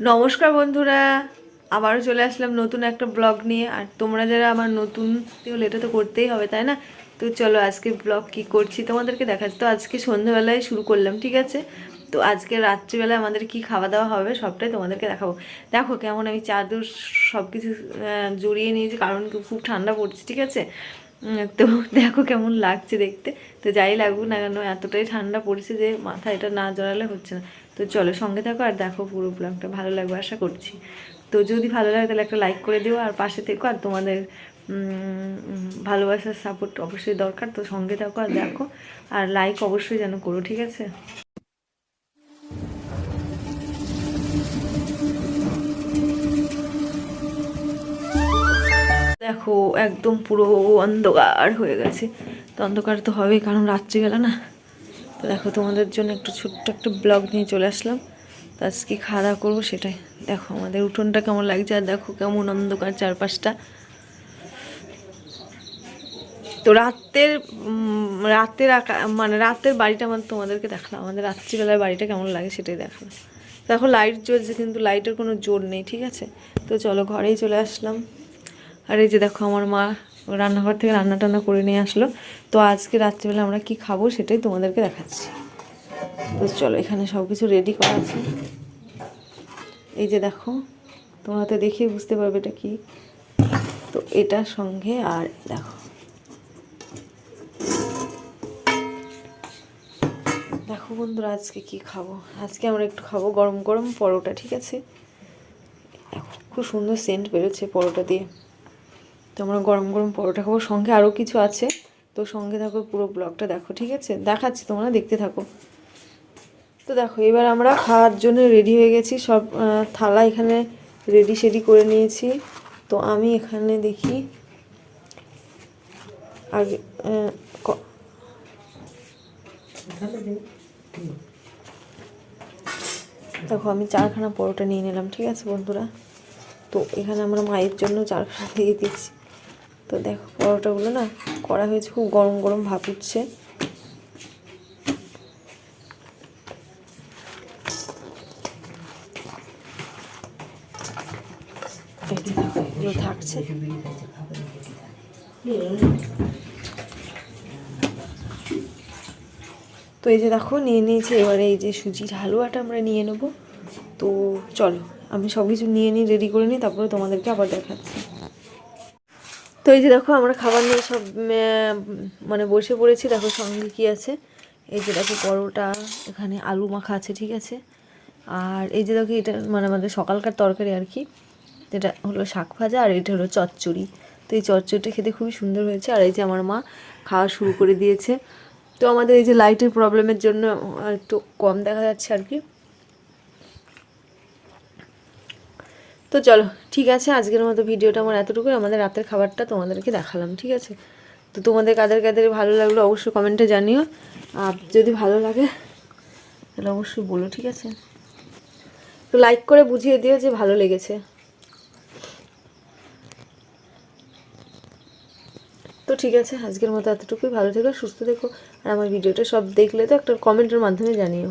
নমস্কার বন্ধুরা, আবারও চলে আসলাম নতুন একটা ব্লগ নিয়ে। আর তোমরা যারা আমার নতুন হলে এটা তো করতেই হবে, তাই না? তো চলো আজকে ব্লগ কি করছি তোমাদেরকে দেখাচ্ছি। তো আজকে সন্ধ্যাবেলায় শুরু করলাম, ঠিক আছে? তো আজকে রাত্রিবেলায় আমাদের কি খাওয়া দাওয়া হবে সবটাই তোমাদেরকে দেখাবো। দেখো কেমন আমি চাদর সব কিছু জড়িয়ে নিয়েছি, কারণ খুব ঠান্ডা পড়ছে, ঠিক আছে? তো দেখো কেমন লাগছে দেখতে। তো যাই লাগুক না কেন, এতটাই ঠান্ডা পড়েছে যে মাথা এটা না জড়ালে হচ্ছে না। তো চলো সঙ্গে থাকো আর দেখো পুরো ব্লগটা ভালো লাগবে আশা করছি। তো যদি ভালো লাগে তাহলে একটা লাইক করে দিও আর পাশে থেকো আর তোমাদের ভালোবাসার সাপোর্ট অবশ্যই দরকার। তো সঙ্গে থাকো আর দেখো, আর লাইক অবশ্যই যেন করো, ঠিক আছে? দেখো, একদম পুরো অন্ধকার হয়ে গেছে। তো অন্ধকার তো হবেই, কারণ রাত্রিবেলা না। তো দেখো, তোমাদের জন্য একটু ছোট্ট একটা ব্লগ নিয়ে চলে আসলাম। তো আজকে খাওয়া দাওয়া করব সেটাই। দেখো, আমাদের উঠোনটা কেমন লাগছে আর দেখো, কেমন অন্ধকার চারপাশটা। তো রাতের রাতের মানে রাতের বাড়িটা আমার তোমাদেরকে দেখালাম। আমাদের রাত্রিবেলার বাড়িটা কেমন লাগে সেটাই দেখালাম। দেখো লাইট জ্বলছে, কিন্তু লাইটের কোনো জোর নেই, ঠিক আছে? তো চলো, ঘরেই চলে আসলাম। আর এই যে দেখো আমার মা রান্নাঘর থেকে রান্না টান্না করে নিয়ে আসলো। তো আজকে রাত্রিবেলা আমরা কি খাব সেটাই তোমাদেরকে দেখাচ্ছি। তো চলো, এখানে সব কিছু রেডি করা আছে। এই যে দেখো, তোমরা তো দেখে বুঝতে পারবে এটা কি। তো এটার সঙ্গে আর দেখো। দেখো বন্ধুরা, আজকে কি খাব? আজকে আমরা একটু খাব গরম গরম পরোটা, ঠিক আছে? খুব সুন্দর সেন্ট বেরোচ্ছে পরোটা দিয়ে। তো আমরা গরম গরম পরোটা খাব। সঙ্গে আরও কিছু আছে। তো সঙ্গে থাকো পুরো ব্লগটা দেখো, ঠিক আছে? দেখাচ্ছি, তোমরা দেখতে থাকো। তো দেখো, এবার আমরা খাওয়ার জন্য রেডি হয়ে গেছি। সব থালা এখানে রেডি সেডি করে নিয়েছি। তো আমি এখানে দেখি, আগে দেখো, আমি চারখানা পরোটা নিয়ে নিলাম, ঠিক আছে বন্ধুরা? তো এখানে আমরা মায়ের জন্য চারখানা দিয়ে দিচ্ছি। তো দেখো, পরোটাগুলো না করা হয়েছে, খুব গরম গরম ভাপ উঠছে। থাকছে। তো এই যে দেখো, নিয়ে নিয়েছি, এবারে এই যে সুজির হালুয়াটা আমরা নিয়ে নেব। তো চলো, আমি সব কিছু নিয়ে নিই, রেডি করে নিই, তারপরে তোমাদেরকে আবার দেখাচ্ছি। তো এই যে দেখো, আমরা খাবার নিয়ে সব মানে বসে পড়েছি। দেখো সঙ্গে কি আছে? এই যে দেখো পরোটা, এখানে আলু মাখা আছে, ঠিক আছে? আর এই যে দেখো, এটা মানে আমাদের সকালকার তরকারি আর কি। এটা হলো শাক ভাজা আর এটা হলো চচ্চড়ি। তো এই চচ্চড়িটা খেতে খুবই সুন্দর হয়েছে। আর এই যে আমার মা খাওয়া শুরু করে দিয়েছে। তো আমাদের এই যে লাইটের প্রবলেমের জন্য একটু কম দেখা যাচ্ছে আর কি। তো চলো, ঠিক আছে, আজকের মতো ভিডিওটা আমার এতটুকুই। আমাদের রাতের খাবারটা তোমাদেরকে দেখালাম, ঠিক আছে? তো তোমাদের কাদের কাদের ভালো লাগল অবশ্যই কমেন্টে জানিও। আর যদি ভালো লাগে, তাহলে অবশ্যই বলো, ঠিক আছে? তো লাইক করে বুঝিয়ে দিও যে ভালো লেগেছে। তো ঠিক আছে, আজকের মতো এতটুকুই। ভালো থেকো, সুস্থ থেকো। আর আমার ভিডিওটা সব দেখলে তো একটা কমেন্টের মাধ্যমে জানিও।